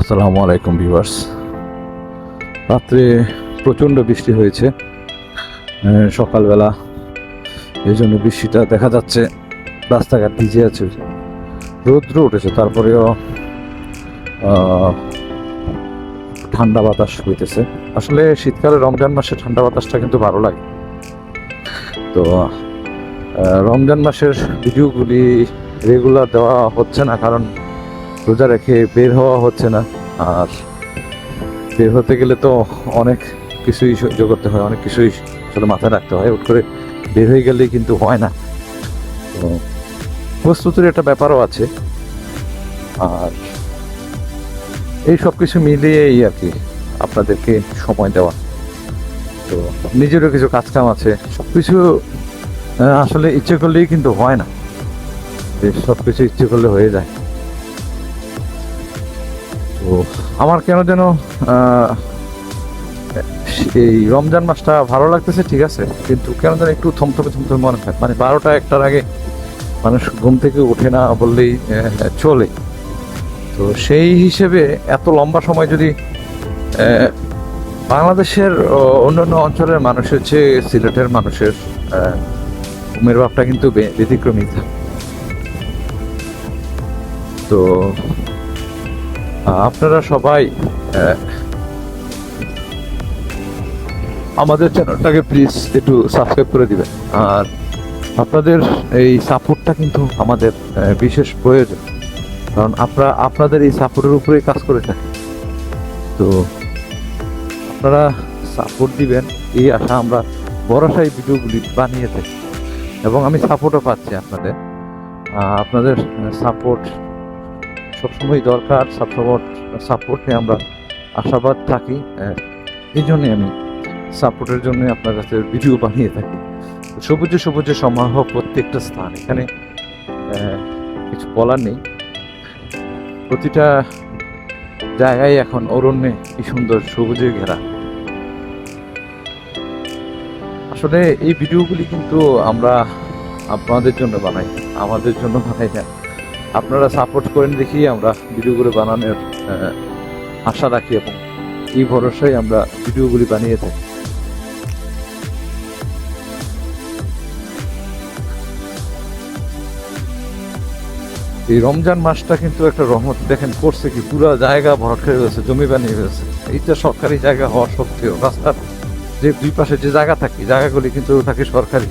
আসসালামু আলাইকুম ভিউয়ার্স। রাত্রে প্রচণ্ড বৃষ্টি হয়েছে। সকালবেলা এই জন্য বৃষ্টিটা দেখা যাচ্ছে। রাস্তাঘাট ভিজে আছে। রৌদ্র উঠেছে, তারপরেও ঠান্ডা বাতাস হইতেছে। আসলে শীতকালে রমজান মাসে ঠান্ডা বাতাসটা কিন্তু ভালো লাগে। তো রমজান মাসের ভিডিওগুলি রেগুলার দেওয়া হচ্ছে না, কারণ রোজা রেখে বের হওয়া হচ্ছে না। আর বের হতে গেলে তো অনেক কিছুই সহ্য করতে হয়, অনেক কিছুই আসলে মাথায় রাখতে হয়। হুট করে বের হয়ে গেলেই কিন্তু হয় না। তো প্রস্তুতির একটা ব্যাপারও আছে। আর এই সব কিছু মিলিয়েই আর কি আপনাদেরকে সময় দেওয়া। তো নিজেরও কিছু কাজকাম আছে। সব কিছু আসলে ইচ্ছে করলেই কিন্তু হয় না। সব কিছু ইচ্ছে করলে হয়ে যায়। তো আমার কেন যেন এই রমজান মাসটা ভালো লাগতেছে, ঠিক আছে, কিন্তু কেন যেন একটু থমথমে থমথমে মনে হয় মানে বারোটা একটার আগে মানুষ ঘুম থেকে ওঠে না বললেই চলে তো সেই হিসেবে এত লম্বা সময় যদি বাংলাদেশের অন্যান্য অঞ্চলের মানুষের চেয়ে সিলেটের মানুষের ঘুমের ভাবটা কিন্তু ব্যতিক্রমী থাকে। তো আপনারা সবাই আমাদের চ্যানেলটাকে প্লিজ একটু সাবস্ক্রাইব করে দিবেন। আর আপনাদের এই সাপোর্টটা কিন্তু আমাদের বিশেষ প্রয়োজন। কারণ আপনারা, আপনাদের এই সাপোর্টের উপরেই কাজ করে থাকি। তো আপনারা সাপোর্ট দিবেন, এই আশা আমরা বড়সাই ভিডিওগুলি বানিয়ে থাকি। এবং আমি সাপোর্টও পাচ্ছি আপনাদের। আপনাদের সাপোর্ট সবসময় দরকার সাপোর্ট সাপোর্টে আমরা আশাবাদ থাকি। এই জন্যে আমি সাপোর্টের জন্য আপনার কাছে ভিডিও বানিয়ে থাকি। সবুজে সবুজে সমাহ প্রত্যেকটা স্থান। এখানে কিছু বলার নেই। প্রতিটা জায়গায় এখন অরণ্যে কি সুন্দর সবুজে ঘেরা। আসলে এই ভিডিওগুলি কিন্তু আমরা আপনাদের জন্য বানাই। আমাদের জন্য বানাই না। আপনারা সাপোর্ট করেন দেখি আমরা ভিডিওগুলো বানানোর আশা রাখি এবং এই ভরসায় আমরা ভিডিওগুলি বানিয়ে থাকি। এই রমজান মাসটা কিন্তু একটা রহমত। দেখেন, করছে কি? পুরো জায়গা ভরাট হয়ে গেছে জমি বানিয়ে গেছে এইটা সরকারি জায়গা হওয়া সত্ত্বেও রাস্তার যে দুই পাশে যে জায়গা থাকে, জায়গাগুলি কিন্তু থাকে সরকারি।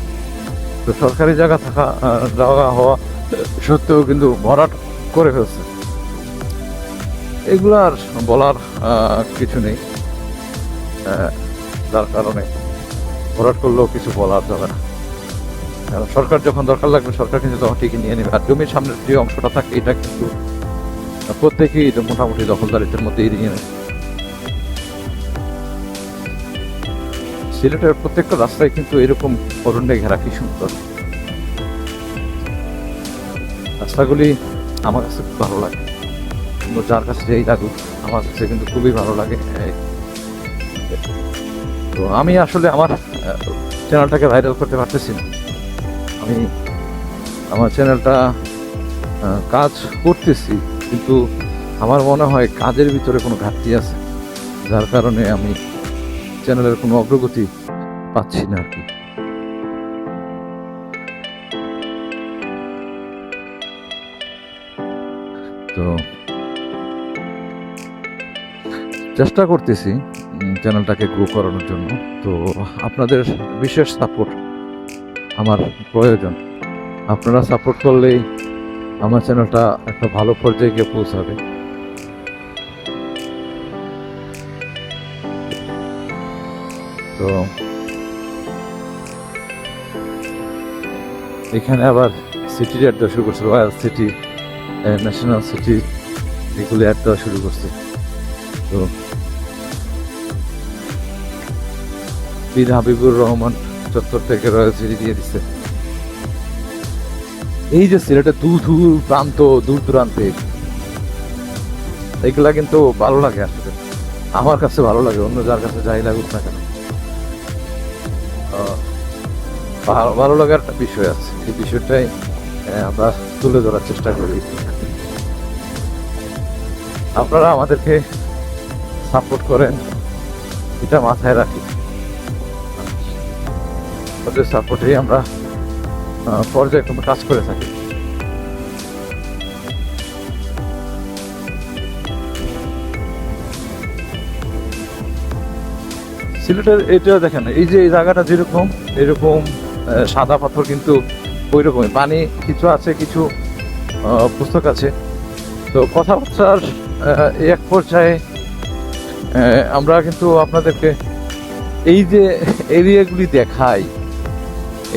তো সরকারি জায়গা থাকা জায়গা হওয়া সত্ত্বেও কিন্তু ভরাট করে ফেলছে। এগুলো আর বলার কিছু নেই। যার কারণে ভরাট করলেও কিছু বলার যাবে না। কারণ সরকার যখন দরকার লাগবে, সরকার কিন্তু তখন ঠিকই নিয়ে নেবে। আর জমির সামনের যে অংশটা থাকে, এটা কিন্তু প্রত্যেকেই মোটামুটি দখলদারিত্বের মধ্যেই নিয়ে নেয়। সিলেটের প্রত্যেকটা রাস্তায় কিন্তু এরকম অরণ্যে ঘেরা কি সুন্দর। রাস্তাগুলি আমার কাছে খুব ভালো লাগে। যার কাছে যেই লাগুক, আমার কাছে কিন্তু খুবই ভালো লাগে। তো আমি আসলে আমার চ্যানেলটাকে ভাইরাল করতে পারতেছি না। আমি আমার চ্যানেলটা কাজ করতেছি, কিন্তু আমার মনে হয় কাজের ভিতরে কোনো ঘাটতি আছে। যার কারণে আমি চ্যানেলের কোনো অগ্রগতি পাচ্ছি না আর কি। তো চেষ্টা করতেছি চ্যানেলটাকে গ্রো করানোর জন্য। তো আপনাদের বিশেষ সাপোর্ট আমার প্রয়োজন। আপনারা সাপোর্ট করলেই আমার চ্যানেলটা একটা ভালো পর্যায়ে গিয়ে পৌঁছাবে। তো এখানে আবার সিটি দেওয়া শুরু করছে রয়্যাল সিটি ন্যাশনাল সিটি এগুলো অ্যাড দেওয়া শুরু করছে। তো বীর হাবিবুর রহমান চত্বর থেকে রয়্যাল সিটি দিয়ে দিচ্ছে এই যে সিলেটের দূর দূর প্রান্ত, দূর দূরান্তে, এগুলা কিন্তু ভালো লাগে আসলে। আমার কাছে ভালো লাগে, অন্য যার কাছে যাই লাগুক না কেন। ভালো লাগার একটা বিষয় আছে। এই বিষয়টাই আমরা তুলে ধরার চেষ্টা করি। আপনারা আমাদেরকে সাপোর্ট করেন, এটা মাথায় রাখি। ওদের সাপোর্টেই আমরা পর্যায়ক্রমে কাজ করে থাকি। সিলেটের, এটা দেখেন, এই যে এই জায়গাটা যেরকম, এরকম সাদা পাথর কিন্তু ওই রকমই পানি কিছু আছে, কিছু পুস্তক আছে। তো কথাবার্তার এক পর্যায়ে আমরা কিন্তু আপনাদেরকে এই যে এরিয়াগুলি দেখাই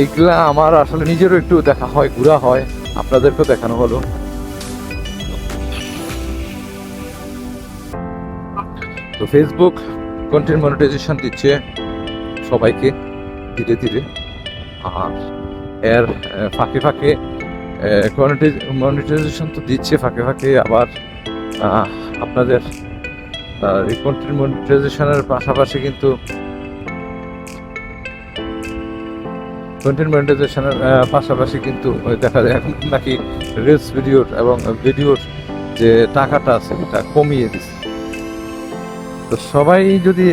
এইগুলা আমার আসলে নিজেরও একটু দেখা হয়, ঘোরা হয়। আপনাদেরকেও দেখানো হলো। তো ফেসবুক কন্টেন্ট মনিটাইজেশন দিচ্ছে সবাইকে, ধীরে ধীরে। আর এর ফাঁকে ফাঁকে মনিটাইজেশন তো দিচ্ছে ফাঁকে ফাঁকে, আবার আপনাদের কন্টেন্ট মনিটাইজেশনের পাশাপাশি কিন্তু কন্টেন্ট পাশাপাশি কিন্তু দেখা যায় এখন নাকি রিলস ভিডিওর এবং ভিডিওর যে টাকাটা আছে, এটা কমিয়ে দিচ্ছে। তো সবাই যদি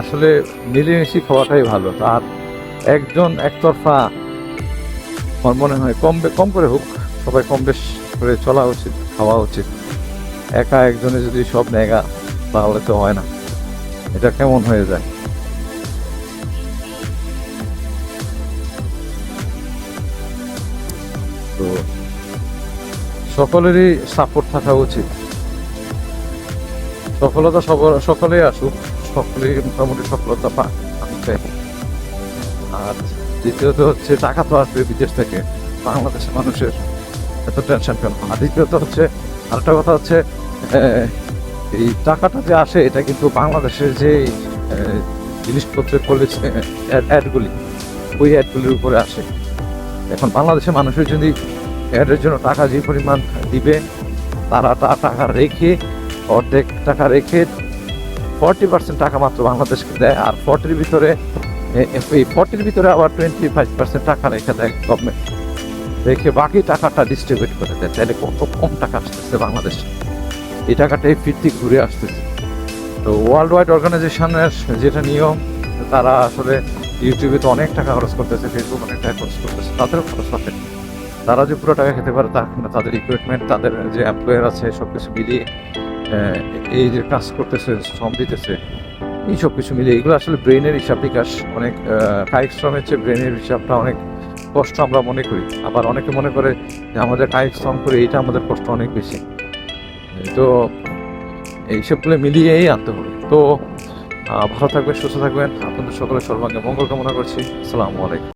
আসলে মিলেমিশে খাওয়াটাই ভালো। আর একজন একতরফা আমার মনে হয় কম কম করে হোক, সবাই কম বেশ করে চলা উচিত, খাওয়া উচিত। একা একজনে যদি সব নেগা, তাহলে তো হয় না। এটা কেমন হয়ে যায়? তো সকলেরই সাপোর্ট থাকা উচিত। সফলতা সব- সকলেই আসুক, সকলেই মোটামুটি সফলতা পাক আর দ্বিতীয়ত হচ্ছে টাকা তো আসবে বিদেশ থেকে, বাংলাদেশের মানুষের এত টেনশন কেন? আর দ্বিতীয়ত হচ্ছে, আরেকটা কথা হচ্ছে এই টাকাটা যে আসে, এটা কিন্তু বাংলাদেশের যে জিনিসপত্রের কলেজ অ্যাডগুলি ওই অ্যাডগুলির উপরে আসে। এখন বাংলাদেশের মানুষের যদি অ্যাডের জন্য টাকা যে পরিমাণ দিবে, তারা টাকা রেখে, অর্ধেক টাকা রেখে ফর্টি পার্সেন্ট টাকা মাত্র বাংলাদেশকে দেয়, আর ফর্টির ভিতরে এই ফর্টির ভিতরে আবার টোয়েন্টি ফাইভ পার্সেন্ট টাকা রেখে দেয় গভর্নমেন্ট রেখে বাকি টাকাটা ডিস্ট্রিবিউট করে দেয়। তাহলে কত কম টাকা আসতেছে বাংলাদেশে? এই টাকাটা এই ফিরতি ঘুরে আসতেছে। তো ওয়ার্ল্ড ওয়াইড অর্গানাইজেশনের যেটা নিয়ম, তারা আসলে ইউটিউবে তো অনেক টাকা খরচ করতেছে ফেসবুক অনেক টাকা খরচ করতেছে, তাদেরও খরচ হবে। তারা যে পুরো টাকা খেতে পারে তা না, তাদের ইকুইপমেন্ট তাদের যে এমপ্লয়ার আছে সব কিছু মিলিয়ে এই যে কাজ করতেছে, শ্রম দিতেছে এই সব কিছু মিলে, এগুলো আসলে ব্রেনের হিসাব বিকাশ, অনেক কায়িক শ্রমের চেয়ে ব্রেনের হিসাবটা অনেক কষ্ট আমরা মনে করি। আবার অনেকে মনে করে যে আমাদের কায়িক শ্রম করে এইটা আমাদের কষ্ট অনেক বেশি। তো এইসবগুলো মিলিয়েই আনতে হবে। তো ভালো থাকবেন, সুস্থ থাকবেন। আপনাদের সকলে সর্বাঙ্গে মঙ্গল কামনা করছি। আসসালামু আলাইকুম।